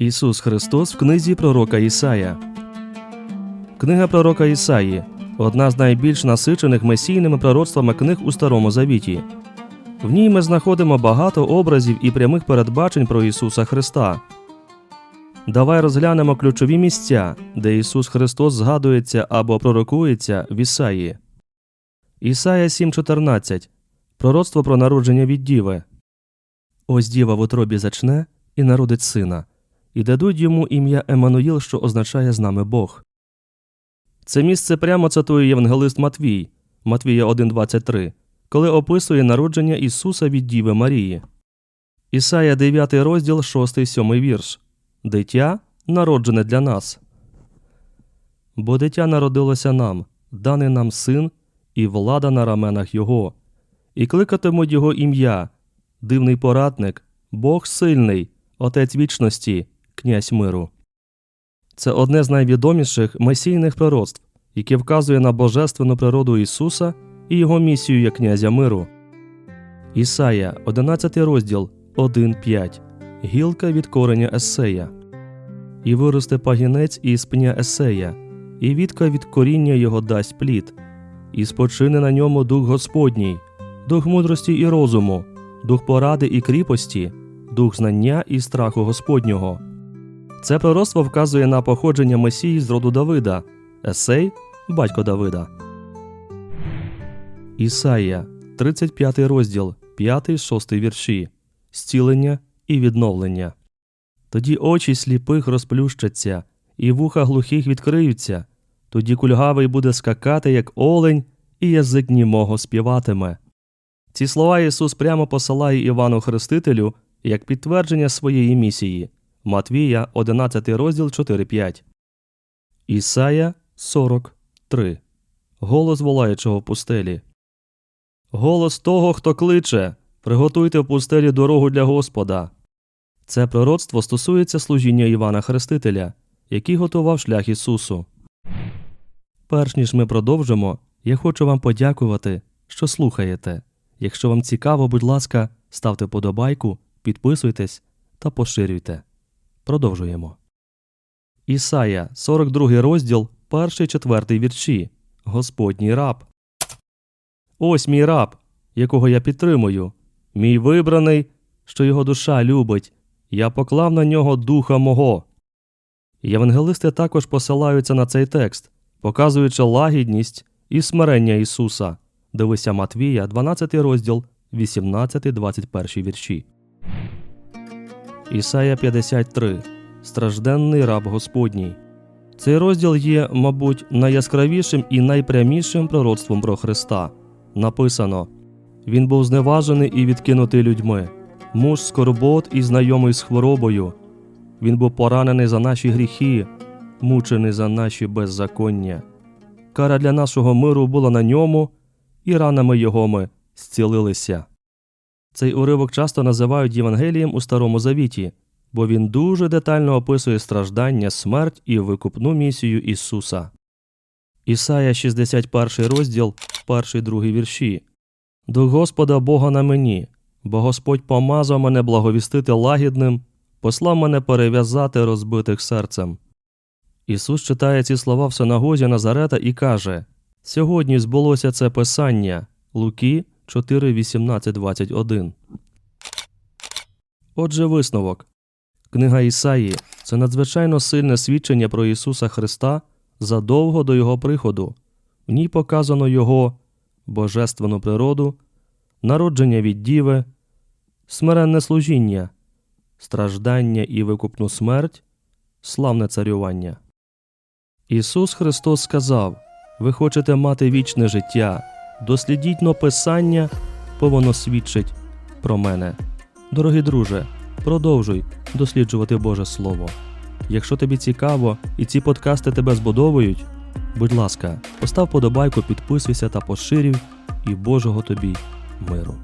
Ісус Христос в книзі пророка Ісая. Книга пророка Ісаї одна з найбільш насичених месійними пророцтвами книг у Старому Завіті. В ній ми знаходимо багато образів і прямих передбачень про Ісуса Христа. Давай розглянемо ключові місця, де Ісус Христос згадується або пророкується в Ісаї. Ісая 7.14. Пророцтво про народження від Діви. Ось діва в утробі зачне і народить сина, і дадуть йому ім'я Еммануїл, що означає з нами Бог. Це місце прямо цитує євангелист Матвій, Матвія 1.23, коли описує народження Ісуса від Діви Марії. Ісая 9 розділ 6-7 вірш. Дитя народжене для нас. Бо дитя народилося нам, даний нам син, і влада на раменах його, і кликатимуть його ім'я, дивний порадник, Бог сильний, Отець вічності, князь миру. Це одне з найвідоміших месійних пророцтв, яке вказує на божественну природу Ісуса і його місію як князя миру. Ісая, 11 розділ 1.5 Гілка від кореня Есея. І виросте пагінець із пня Есея, і відка від коріння його дасть плід, і спочине на ньому дух Господній, дух мудрості і розуму, дух поради і кріпості, дух знання і страху Господнього. Це пророцтво вказує на походження Месії з роду Давида, Есей батько Давида. Ісая, 35 розділ, 5-6 вірші. Зцілення і відновлення. Тоді очі сліпих розплющаться, і вуха глухих відкриються. Тоді кульгавий буде скакати, як олень, і язик німого співатиме. Ці слова Ісус прямо посилає Івану Хрестителю як підтвердження своєї місії. Матвія, 11 розділ 4-5. Ісая 43. Голос волаючого в пустелі. Голос того, хто кличе. Приготуйте в пустелі дорогу для Господа. Це пророцтво стосується служіння Івана Хрестителя, який готував шлях Ісусу. Перш ніж ми продовжимо, я хочу вам подякувати, що слухаєте. Якщо вам цікаво, будь ласка, ставте подобайку, підписуйтесь та поширюйте. Продовжуємо. Ісая, 42 розділ, 1-4 вірші. Господній раб. Ось мій раб, якого я підтримую, мій вибраний, що його душа любить. Я поклав на нього духа мого. Євангелисти також посилаються на цей текст, показуючи лагідність і смирення Ісуса. Дивися Матвія, 12 розділ, 18-21 вірші. Ісая 53. Стражденний раб Господній. Цей розділ є, мабуть, найяскравішим і найпрямішим пророцтвом про Христа. Написано Він був зневажений і відкинутий людьми, муж скорбот і знайомий з хворобою. Він був поранений за наші гріхи, мучений за наші беззаконня. Кара для нашого миру була на ньому, і ранами його ми зцілилися. Цей уривок часто називають Євангелієм у Старому Завіті, бо він дуже детально описує страждання, смерть і викупну місію Ісуса. Ісая 61 розділ, 1-2 вірші. Дух Господа Бога на мені, бо Господь помазав мене благовістити лагідним, послав мене перев'язати розбитих серцем. Ісус читає ці слова в синагозі Назарета і каже Сьогодні збулося це писання Луки 4, 18, 21. Отже, висновок. Книга Ісаї це надзвичайно сильне свідчення про Ісуса Христа задовго до Його приходу. В ній показано Його божественну природу, народження від Діви, смиренне служіння, страждання і викупну смерть, славне царювання. Ісус Христос сказав: Ви хочете мати вічне життя, дослідіть но Писання, бо воно свідчить про мене. Дорогий друже, продовжуй досліджувати Боже Слово. Якщо тобі цікаво і ці подкасти тебе збудовують, будь ласка, постав подобайку, підписуйся та поширюй, і Божого тобі миру.